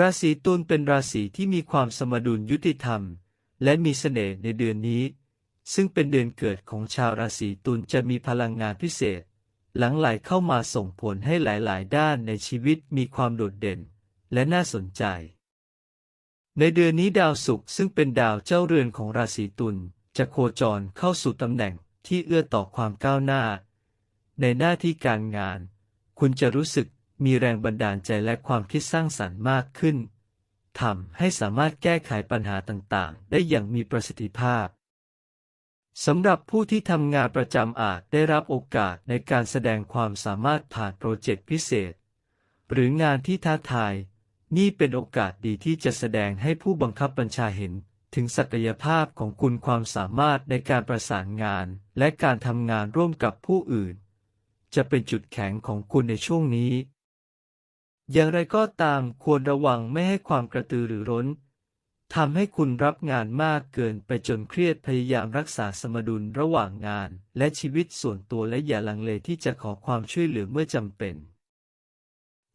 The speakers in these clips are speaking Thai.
ราศีตุลเป็นราศีที่มีความสมดุลยุติธรรม และมีเสน่ห์ในเดือนนี้ ซึ่งเป็นเดือนเกิดของชาวราศีตุลจะมีพลังงานพิเศษ หลังไหลเข้ามาส่งผลให้หลายๆ ด้านในชีวิตมีความโดดเด่น และน่าสนใจ ในเดือนนี้ดาวศุกร์ซึ่งเป็นดาวเจ้าเรือนของราศีตุลจะโคจรเข้าสู่ตำแหน่งที่เอื้อต่อความก้าวหน้า ในหน้าที่การงาน คุณจะรู้สึก มีแรงบันดาลใจและความคิดสร้างสรรค์มากขึ้นทำให้สามารถแก้ไขปัญหาต่างๆ ได้อย่างมีประสิทธิภาพสำหรับผู้ที่ทำงานประจำอาจได้รับโอกาสในการแสดงความสามารถผ่านโปรเจกต์พิเศษ หรืองานที่ท้าทาย นี่เป็นโอกาสดีที่จะแสดงให้ผู้บังคับบัญชาเห็นถึงศักยภาพของคุณความสามารถในการประสานงานและการทำงานร่วมกับผู้อื่น จะเป็นจุดแข็งของคุณในช่วงนี้ อย่างไรก็ตามควรระวังไม่ให้ความกระตือรือร้นทำให้คุณรับงานมากเกินไปจนเครียดพยายามรักษาสมดุลระหว่างงาน และชีวิตส่วนตัวและอย่าลังเลที่จะขอความช่วยเหลือเมื่อจำเป็น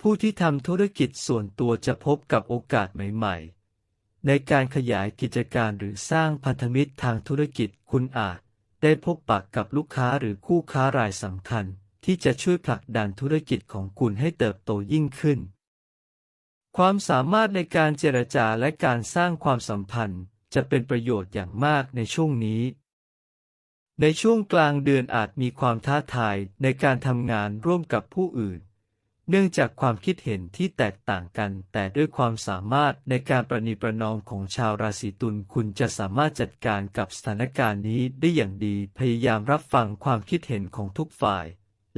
ผู้ที่ทำธุรกิจส่วนตัวจะพบกับโอกาสใหม่ ๆ ในการขยายกิจการหรือสร้างพันธมิตรทางธุรกิจคุณอาจ ได้พบปะกับลูกค้าหรือคู่ค้ารายสำคัญ ที่จะช่วยผลักดันธุรกิจของคุณให้เติบโตยิ่งขึ้น ความสามารถในการเจรจาและการสร้างความสัมพันธ์จะเป็นประโยชน์อย่างมากในช่วงนี้ ในช่วงกลางเดือนอาจมีความท้าทายในการทำงานร่วมกับผู้อื่น เนื่องจากความคิดเห็นที่แตกต่างกัน แต่ด้วยความสามารถในการประนีประนอมของชาวราศีตุลคุณจะสามารถจัดการกับสถานการณ์นี้ได้อย่างดี พยายามรับฟังความคิดเห็นของทุกฝ่าย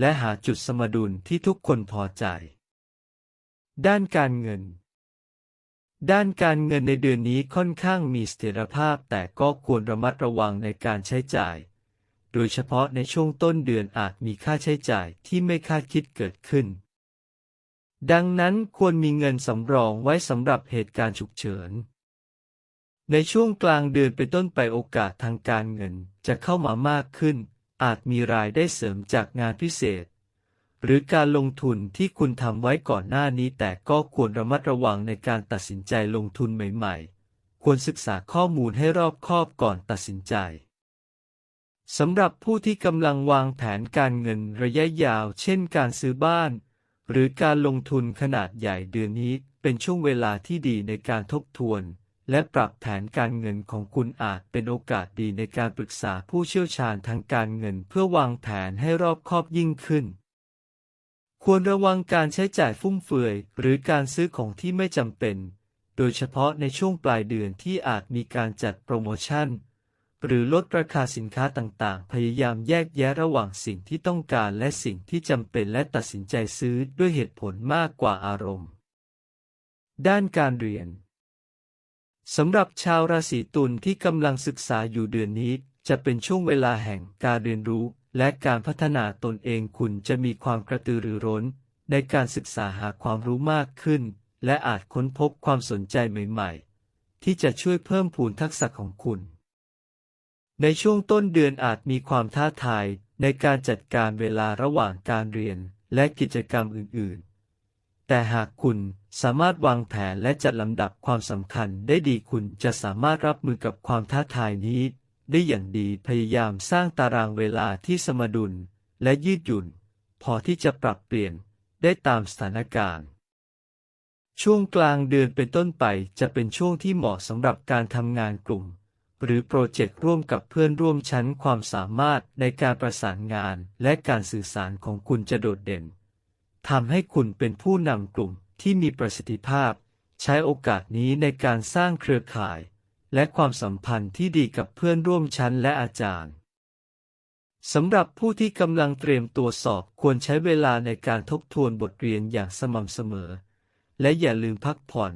และหาจุดสมดุลที่ทุกคนพอใจ ด้านการเงิน ด้านการเงินในเดือนนี้ค่อนข้างมีเสถียรภาพแต่ก็ควรระมัดระวังในการใช้จ่าย โดยเฉพาะในช่วงต้นเดือนอาจมีค่าใช้จ่ายที่ไม่คาดคิดเกิดขึ้น ดังนั้นควรมีเงินสำรองไว้สำหรับเหตุการณ์ฉุกเฉินในช่วงกลางเดือนเป็นต้นไปโอกาสทางการเงินจะเข้ามามากขึ้น อาจมีรายได้เสริมจากงานพิเศษ หรือการลงทุนที่คุณทำไว้ก่อนหน้านี้ แต่ก็ควรระมัดระวังในการตัดสินใจลงทุนใหม่ๆ ควรศึกษาข้อมูลให้รอบคอบก่อนตัดสินใจสำหรับผู้ที่กำลังวางแผนการเงินระยะยาว เช่นการซื้อบ้าน หรือการลงทุนขนาดใหญ่เดือนนี้เป็นช่วงเวลาที่ดีในการทบทวน และปรับแผนการเงินของคุณอาจเป็นโอกาสดีในการปรึกษาผู้เชี่ยวชาญทางการเงินเพื่อวางแผนให้รอบคอบยิ่งขึ้น ควรระวังการใช้จ่ายฟุ่มเฟือย หรือการซื้อของที่ไม่จำเป็น โดยเฉพาะในช่วงปลายเดือนที่อาจมีการจัดโปรโมชั่น หรือลดราคาสินค้าต่างๆ พยายามแยกแยะระหว่างสิ่งที่ต้องการและสิ่งที่จำเป็นและตัดสินใจซื้อด้วยเหตุผลมากกว่าอารมณ์ ด้านการเรียน สำหรับชาวราศีตุลที่กำลังศึกษาอยู่เดือนนี้ จะเป็นช่วงเวลาแห่งการเรียนรู้ และการพัฒนาตนเองคุณจะมีความกระตือรือร้น ในการศึกษาหาความรู้มากขึ้น และอาจค้นพบความสนใจใหม่ ๆ ที่จะช่วยเพิ่มพูนทักษะของคุณ ในช่วงต้นเดือนอาจมีความท้าทายในการจัดการเวลาระหว่างการเรียนและกิจกรรมอื่นๆ แต่หากคุณสามารถวางแผนและจัดลำดับความสำคัญได้ดีคุณจะสามารถรับมือกับความท้าทายนี้ ได้อย่างดีพยายามสร้างตารางเวลาที่สมดุลและยืดหยุ่น พอที่จะปรับเปลี่ยนได้ตามสถานการณ์ ช่วงกลางเดือนเป็นต้นไปจะเป็นช่วงที่เหมาะสำหรับการทำงานกลุ่ม หรือโปรเจกต์ร่วมกับเพื่อนร่วมชั้นความสามารถในการประสานงานและการสื่อสารของคุณจะโดดเด่น ทำให้คุณเป็นผู้นำกลุ่มที่มีประสิทธิภาพ ใช้โอกาสนี้ในการสร้างเครือข่าย และความสัมพันธ์ที่ดีกับเพื่อนร่วมชั้นและอาจารย์สำหรับผู้ที่กำลังเตรียมตัวสอบควรใช้เวลาในการทบทวนบทเรียนอย่างสม่ำเสมอ และอย่าลืมพักผ่อน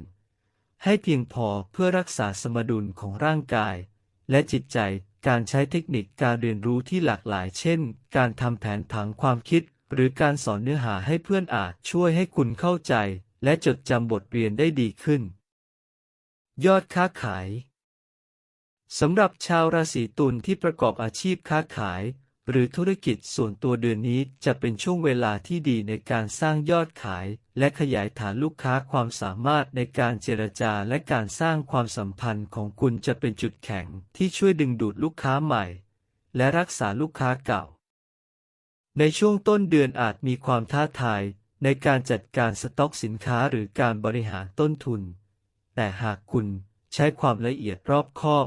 ให้เพียงพอเพื่อรักษาสมดุลของร่างกาย และจิตใจการใช้เทคนิคการเรียนรู้ที่หลากหลาย เช่น การทำแผนผังความคิด หรือการสอนเนื้อหาให้เพื่อนอาจช่วยให้คุณเข้าใจ และจดจำบทเรียนได้ดีขึ้น ยอดค้าขายสำหรับชาวราศีตุลที่ประกอบอาชีพค้าขาย หรือธุรกิจส่วนตัวเดือนนี้จะเป็นช่วงเวลาที่ดีในการสร้างยอดขาย และขยายฐานลูกค้าความสามารถในการเจรจาและการสร้างความสัมพันธ์ของคุณจะเป็นจุดแข็งที่ช่วยดึงดูดลูกค้าใหม่ และรักษาลูกค้าเก่า ในช่วงต้นเดือนอาจมีความท้าทายในการจัดการสต็อกสินค้าหรือการบริหารต้นทุน แต่หากคุณใช้ความละเอียดรอบคอบ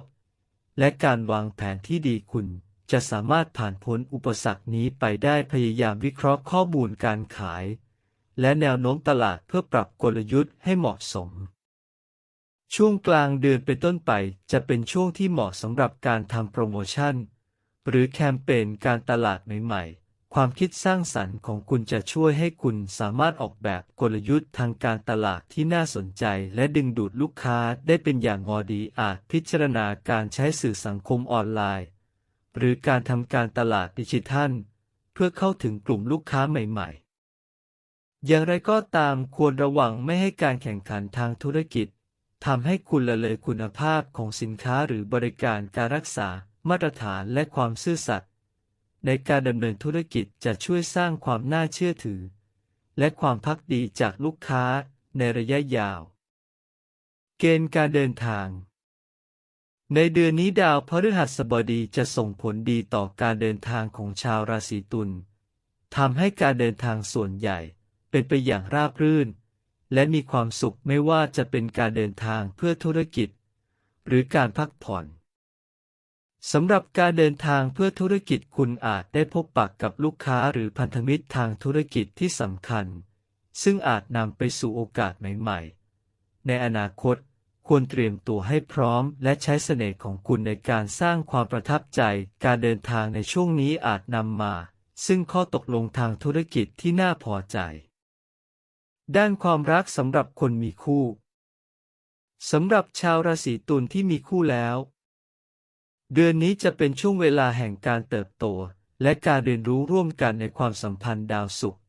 และการวางแผนที่ดีคุณจะสามารถผ่านพ้นอุปสรรคนี้ไปได้พยายามวิเคราะห์ข้อมูลการขาย และแนวโน้มตลาดเพื่อปรับกลยุทธ์ให้เหมาะสม ช่วงกลางเดือนเป็นต้นไปจะเป็นช่วงที่เหมาะสำหรับการทำโปรโมชั่น หรือแคมเปญการตลาดใหม่ๆ ความคิดสร้างสรรค์ของคุณจะช่วยให้คุณสามารถออกแบบกลยุทธ์ทางการตลาดที่น่าสนใจ และดึงดูดลูกค้าได้เป็นอย่างงอดีอาจพิจารณาการใช้สื่อสังคมออนไลน์ หรือการทำการตลาดดิจิทัล เพื่อเข้าถึงกลุ่มลูกค้าใหม่ๆ อย่างไรก็ตามควรระวังไม่ให้การแข่งขันทางธุรกิจทำให้คุณละเลยคุณภาพของสินค้าหรือบริการการรักษามาตรฐานและความซื่อสัตย์ ในการดำเนินธุรกิจจะช่วยสร้างความน่าเชื่อถือ และความพักดีจากลูกค้าในระยะยาว เกณฑ์การเดินทาง ในเดือนนี้ดาวพฤหัสบดีจะส่งผลดีต่อการเดินทางของชาวราศีตุลทำให้การเดินทางส่วนใหญ่เป็นไปอย่างราบรื่น และมีความสุขไม่ว่าจะเป็นการเดินทางเพื่อธุรกิจ หรือการพักผ่อน สำหรับการเดินทางเพื่อธุรกิจคุณอาจได้พบปะกกับลูกค้าหรือพันธมิตรทางธุรกิจที่สำคัญ ซึ่งอาจนำไปสู่โอกาสใหม่ ๆ ในอนาคต ควรเตรียมตัวให้พร้อม และใช้เสน่ห์ของคุณในการสร้างความประทับใจ การเดินทางในช่วงนี้อาจนำมา ซึ่งข้อตกลงทางธุรกิจที่น่าพอใจ ด้านความรักสำหรับคนมีคู่สำหรับชาวราศีตุลที่มีคู่แล้ว เดือนนี้จะเป็นช่วงเวลาแห่งการเติบโต และการเรียนรู้ร่วมกันในความสัมพันธ์ดาวศุกร์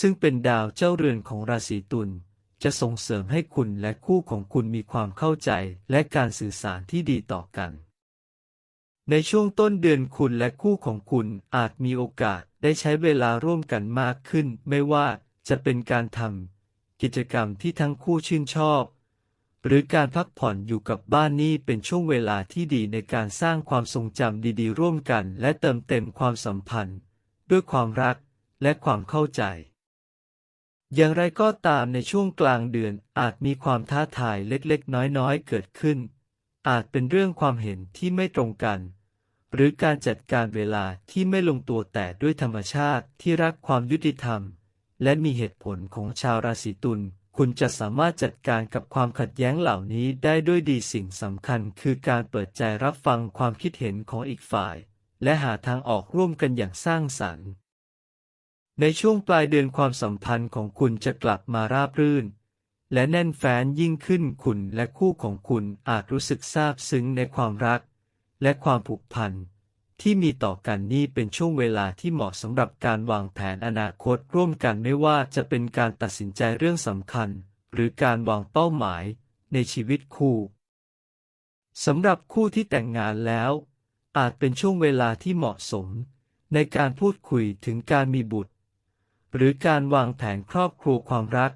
ซึ่งเป็นดาวเจ้าเรือนของราศีตุลจะส่งเสริมให้คุณและคู่ของคุณมีความเข้าใจและการสื่อสารที่ดีต่อกัน ในช่วงต้นเดือนคุณและคู่ของคุณอาจมีโอกาสได้ใช้เวลาร่วมกันมากขึ้น ไม่ว่าจะเป็นการทำกิจกรรมที่ทั้งคู่ชื่นชอบ หรือการพักผ่อนอยู่กับบ้านนี่เป็นช่วงเวลาที่ดีในการสร้างความทรงจำดีๆ ร่วมกัน และเติมเต็มความสัมพันธ์ ด้วยความรักและความเข้าใจ อย่างไรก็ตามในช่วงกลางเดือนอาจมีความท้าทายเล็กๆ น้อยๆ เกิดขึ้น อาจเป็นเรื่องความเห็นที่ไม่ตรงกัน หรือการจัดการเวลาที่ไม่ลงตัวแต่ด้วยธรรมชาติที่รักความยุติธรรม และมีเหตุผลของชาวราศีตุล คุณจะสามารถจัดการกับความขัดแย้งเหล่านี้ได้ด้วยดีสิ่งสำคัญคือการเปิดใจรับฟังความคิดเห็นของอีกฝ่าย และหาทางออกร่วมกันอย่างสร้างสรรค์ ในช่วงปลายเดือนความสัมพันธ์ของคุณจะกลับมาราบรื่น และแน่นแฟ้นยิ่งขึ้นคุณและคู่ของคุณอาจรู้สึกซาบซึ้งในความรัก และความผูกพัน ที่มีต่อกันนี่เป็นช่วงเวลาที่เหมาะสำหรับการวางแผนอนาคตร่วมกันไม่ว่าจะเป็นการตัดสินใจเรื่องสำคัญ หรือการวางเป้าหมายในชีวิตคู่สำหรับคู่ที่แต่งงานแล้ว อาจเป็นช่วงเวลาที่เหมาะสม ในการพูดคุยถึงการมีบุตร หรือการวางแผนครอบครัวความรัก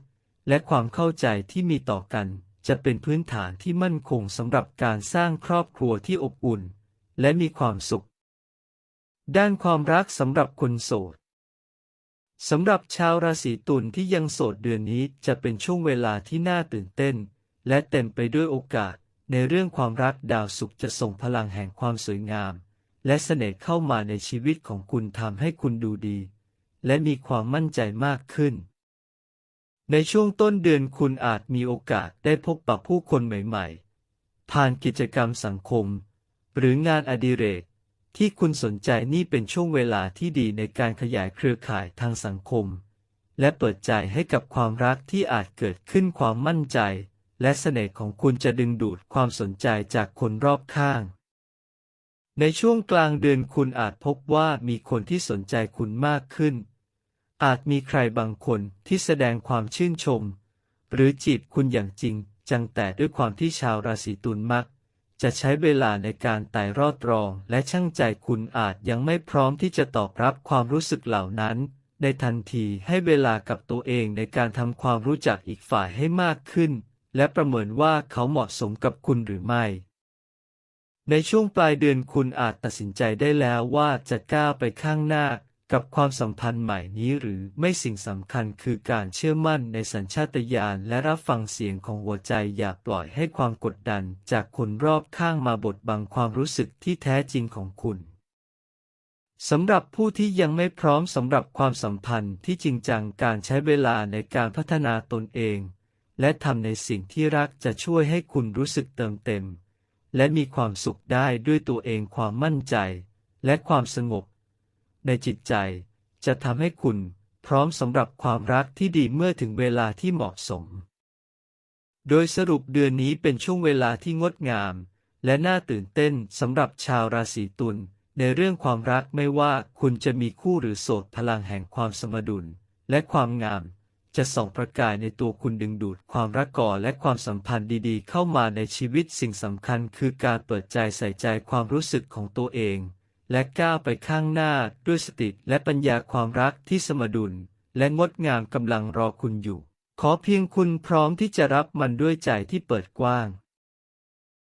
และความเข้าใจที่มีต่อกัน จะเป็นพื้นฐานที่มั่นคงสำหรับการสร้างครอบครัวที่อบอุ่น และมีความสุข ด้านความรักสำหรับคนโสดสำหรับชาวราศีตุลที่ยังโสดเดือนนี้จะเป็นช่วงเวลาที่น่าตื่นเต้น และเต็มไปด้วยโอกาส ในเรื่องความรักดาวศุกร์จะส่งพลังแห่งความสวยงาม และเสน่ห์เข้ามาในชีวิตของคุณทำให้คุณดูดี และมีความมั่นใจมากขึ้น ในช่วงต้นเดือนคุณอาจมีโอกาสได้พบปะผู้คนใหม่ ๆ ผ่านกิจกรรมสังคม หรืองานอดิเรก ที่คุณสนใจนี่เป็นช่วงเวลาที่ดีในการขยายเครือข่ายทางสังคม และเปิดใจให้กับความรักที่อาจเกิดขึ้นความมั่นใจ และเสน่ห์ของคุณจะดึงดูดความสนใจจากคนรอบข้าง ในช่วงกลางเดือนคุณอาจพบว่ามีคนที่สนใจคุณมากขึ้น อาจมีใครบางคนที่แสดงความชื่นชม หรือจีบคุณอย่างจริงจังแต่ด้วยความที่ชาวราศีตุลมัก จะใช้เวลาในการไต่รอดรอง และช่างใจคุณอาจยังไม่พร้อมที่จะตอบรับความรู้สึกเหล่านั้น ในทันทีให้เวลากับตัวเองในการทำความรู้จักอีกฝ่ายให้มากขึ้น และประเมินว่าเขาเหมาะสมกับคุณหรือไม่ในช่วงปลายเดือนคุณอาจตัดสินใจได้แล้วว่าจะก้าวไปข้างหน้า กับความสัมพันธ์ใหม่นี้หรือไม่สิ่งสำคัญคือการเชื่อมั่นในสัญชาตญาณและรับฟังเสียงของหัวใจอย่าปล่อยให้ความกดดันจากคนรอบข้างมาบดบังความรู้สึกที่แท้จริงของคุณสำหรับผู้ที่ยังไม่พร้อมสำหรับความสัมพันธ์ที่จริงจังการใช้เวลาในการพัฒนาตนเอง และทำในสิ่งที่รักจะช่วยให้คุณรู้สึกเติมเต็ม และมีความสุขได้ด้วยตัวเองความมั่นใจ และความสงบ ในจิตใจ จะทำให้คุณพร้อมสำหรับความรักที่ดีเมื่อถึงเวลาที่เหมาะสม โดยสรุปเดือนนี้เป็นช่วงเวลาที่งดงาม และน่าตื่นเต้นสำหรับชาวราศีตุลในเรื่องความรักไม่ว่าคุณจะมีคู่หรือโสดพลังแห่งความสมดุล และความงาม จะส่องประกายในตัวคุณดึงดูดความรักก่อและความสัมพันธ์ดีๆ เข้ามาในชีวิตสิ่งสำคัญคือการเปิดใจใส่ใจความรู้สึกของตัวเอง และก้าวไปข้างหน้าด้วยสติและปัญญาความรักที่สมดุล และงดงามกำลังรอคุณอยู่ ขอเพียงคุณพร้อมที่จะรับมันด้วยใจที่เปิดกว้าง